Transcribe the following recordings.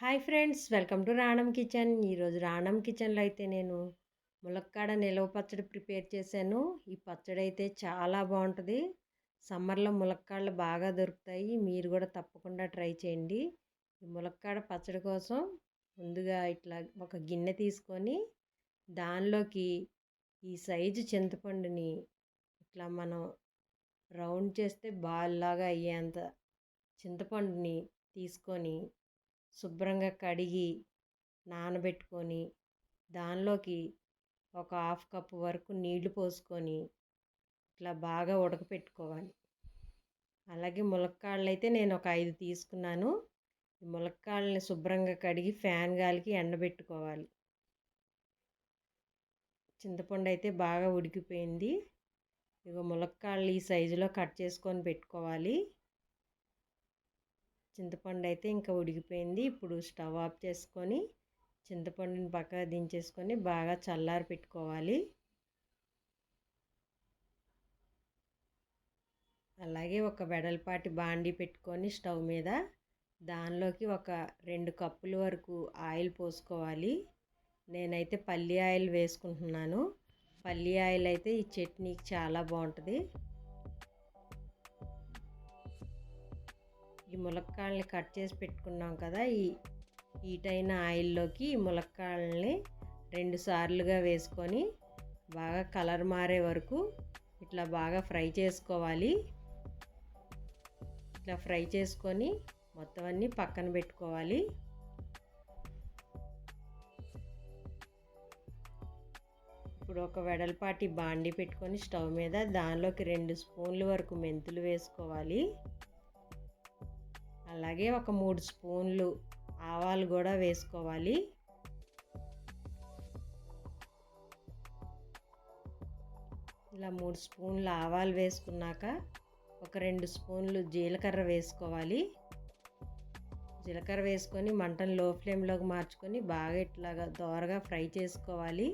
Hi friends welcome to Ranam Kitchen. ఈరోజు రాణం కిచెన్లో అయితే నేను ములక్కాడ నిలవ పచ్చడి ప్రిపేర్ చేశాను. ఈ పచ్చడి అయితే చాలా బాగుంటుంది. సమ్మర్లో ములక్కాడలు బాగా దొరుకుతాయి. మీరు కూడా తప్పకుండా ట్రై చేయండి. ఈ ములక్కాడ పచ్చడి కోసం ముందుగా ఇట్లా ఒక గిన్నె తీసుకొని దానిలోకి ఈ సైజు చింతపండుని ఇట్లా మనం రౌండ్ చేస్తే బాల్లాగా అయ్యేంత చింతపండుని తీసుకొని శుభ్రంగా కడిగి నానబెట్టుకొని దానిలోకి ఒక హాఫ్ కప్ వరకు నీళ్ళు పోసుకొని ఇట్లా బాగా ఉడకపెట్టుకోవాలి. అలాగే ములక్కాడలు అయితే నేను ఒక ఐదు తీసుకున్నాను. ఈ ములక్కాడల్ని శుభ్రంగా కడిగి ఫ్యాన్ గాలికి ఎండబెట్టుకోవాలి. చింతపండు అయితే బాగా ఉడికిపోయింది. ఇక ములక్కాడలు ఈ సైజులో కట్ చేసుకొని పెట్టుకోవాలి. చింతపండు అయితే ఇంకా ఉడికిపోయింది. ఇప్పుడు స్టవ్ ఆఫ్ చేసుకొని చింతపండుని పక్కన దించేసుకొని బాగా చల్లారి పెట్టుకోవాలి. అలాగే ఒక వెడల్పాటి బాండి పెట్టుకొని స్టవ్ మీద దానిలోకి ఒక రెండు కప్పుల వరకు ఆయిల్ పోసుకోవాలి. నేనైతే పల్లి ఆయిల్ వేసుకుంటున్నాను. పల్లి ఆయిల్ అయితే ఈ చట్నీకి చాలా బాగుంటుంది. ఈ ములక్కాళ్ళని కట్ చేసి పెట్టుకున్నాం కదా ఈ హీటైన ఆయిల్లోకి ఈ ములక్కాళ్ళని రెండు సార్లుగా వేసుకొని బాగా కలర్ మారే వరకు ఇట్లా బాగా ఫ్రై చేసుకోవాలి. ఇట్లా ఫ్రై చేసుకొని మొత్తం అన్నీ పక్కన పెట్టుకోవాలి. ఇప్పుడు ఒక వెడల్పాటి బాండి పెట్టుకొని స్టవ్ మీద దానిలోకి రెండు స్పూన్ల వరకు మెంతులు వేసుకోవాలి. అలాగే ఒక మూడు స్పూన్లు ఆవాలు కూడా వేసుకోవాలి. ఇలా మూడు స్పూన్లు ఆవాలు వేసుకున్నాక ఒక రెండు స్పూన్లు జీలకర్ర వేసుకోవాలి. జీలకర్ర వేసుకొని మంటను లో ఫ్లేమ్లోకి మార్చుకొని బాగా ఇట్లాగా దోరగా ఫ్రై చేసుకోవాలి.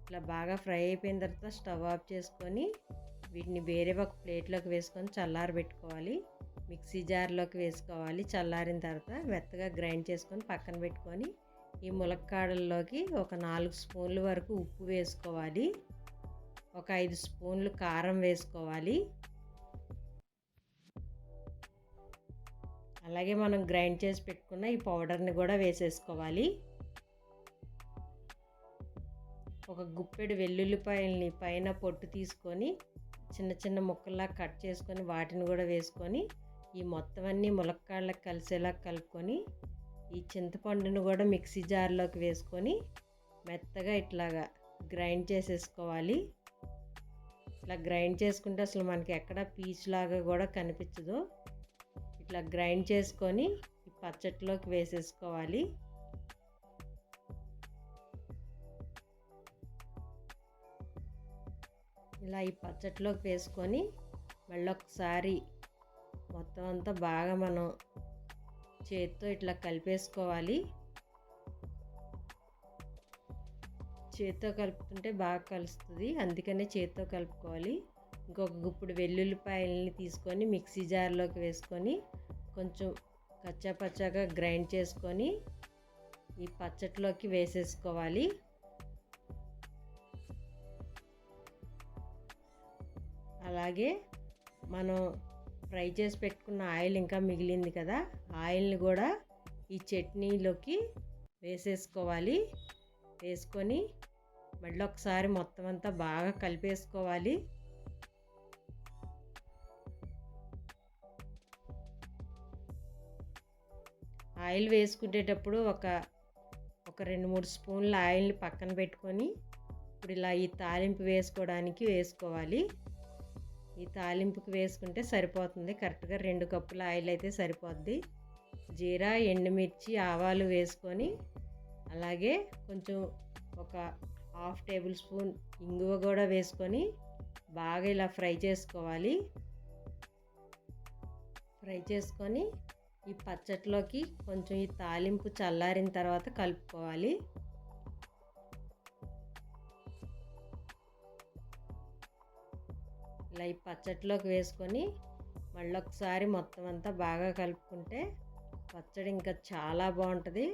ఇట్లా బాగా ఫ్రై అయిపోయిన తర్వాత స్టవ్ ఆఫ్ చేసుకొని వీటిని వేరే ఒక ప్లేట్లోకి వేసుకొని చల్లారి పెట్టుకోవాలి మిక్సీ జార్లోకి వేసుకోవాలి. చల్లారిన తర్వాత మెత్తగా గ్రైండ్ చేసుకొని పక్కన పెట్టుకొని ఈ ములక్కాడల్లోకి ఒక నాలుగు స్పూన్ల వరకు ఉప్పు వేసుకోవాలి. ఒక ఐదు స్పూన్లు కారం వేసుకోవాలి. అలాగే మనం గ్రైండ్ చేసి పెట్టుకున్న ఈ పౌడర్ని కూడా వేసేసుకోవాలి. ఒక గుప్పెడు వెల్లుల్లిపాయల్ని పైన పొట్టు తీసుకొని చిన్న చిన్న ముక్కల్లా కట్ చేసుకొని వాటిని కూడా వేసుకొని ఈ మొత్తం అన్నీ ములక్కాళ్ళకి కలిసేలా కలుపుకొని ఈ చింతపండును కూడా మిక్సీ జార్లోకి వేసుకొని మెత్తగా ఇట్లాగా గ్రైండ్ చేసేసుకోవాలి. ఇట్లా గ్రైండ్ చేసుకుంటే అసలు మనకి ఎక్కడ పీచ్ లాగా కూడా కనిపించదు. ఇట్లా గ్రైండ్ చేసుకొని ఈ పచ్చట్లోకి వేసేసుకోవాలి. ఇలా ఈ పచ్చట్లోకి వేసుకొని మళ్ళీ ఒకసారి మొత్తం అంతా బాగా మనం చేతితో ఇట్లా కలిపేసుకోవాలి. చేతితో కలుపుతుంటే బాగా కలుస్తుంది. అందుకనే చేతితో కలుపుకోవాలి. ఇంకొక గుప్పుడు వెల్లుల్లిపాయలని తీసుకొని మిక్సీ జార్లోకి వేసుకొని కొంచెం కచ్చా పచ్చాగా గ్రైండ్ చేసుకొని ఈ పచ్చట్లోకి వేసేసుకోవాలి. అలాగే మనం ఫ్రై చేసి పెట్టుకున్న ఆయిల్ ఇంకా మిగిలింది కదా ఆయిల్ని కూడా ఈ చట్నీలోకి వేసేసుకోవాలి. వేసుకొని మళ్ళీ ఒకసారి మొత్తం అంతా బాగా కలిపేసుకోవాలి. ఆయిల్ వేసుకునేటప్పుడు ఒక ఒక రెండు మూడు స్పూన్ల ఆయిల్ని పక్కన పెట్టుకొని ఇప్పుడు ఇలా ఈ తాలింపు వేసుకోవడానికి వేసుకోవాలి. ఈ తాలింపుకి వేసుకుంటే సరిపోతుంది. కరెక్ట్గా రెండు కప్పుల ఆయిల్ అయితే సరిపోద్ది. జీరా ఎండుమిర్చి ఆవాలు వేసుకొని అలాగే కొంచెం ఒక హాఫ్ టేబుల్ స్పూన్ ఇంగువ కూడా వేసుకొని బాగా ఇలా ఫ్రై చేసుకోవాలి. ఫ్రై చేసుకొని ఈ పచ్చట్లోకి కొంచెం ఈ తాలింపు చల్లారిన తర్వాత కలుపుకోవాలి. ఇలా ఈ పచ్చట్లోకి వేసుకొని మళ్ళీ ఒకసారి మొత్తం అంతా బాగా కలుపుకుంటే పచ్చడి ఇంకా చాలా బాగుంటుంది.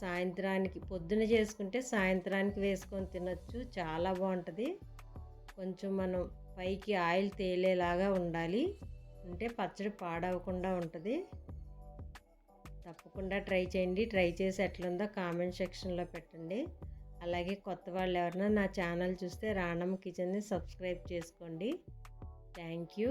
సాయంత్రానికి పొద్దున చేసుకుంటే సాయంత్రానికి వేసుకొని తినొచ్చు చాలా బాగుంటుంది. కొంచెం మనం పైకి ఆయిల్ తేలేలాగా ఉండాలి. అంటే పచ్చడి పాడవకుండా ఉంటుంది. తప్పకుండా ట్రై చేయండి. ట్రై చేసి ఎట్లుందో కామెంట్ సెక్షన్లో పెట్టండి. అలాగే కొత్త వాళ్ళు ఎవరైనా నా ఛానల్ చూస్తే రాణం కిచెన్ని సబ్స్క్రైబ్ చేసుకోండి. Thank you.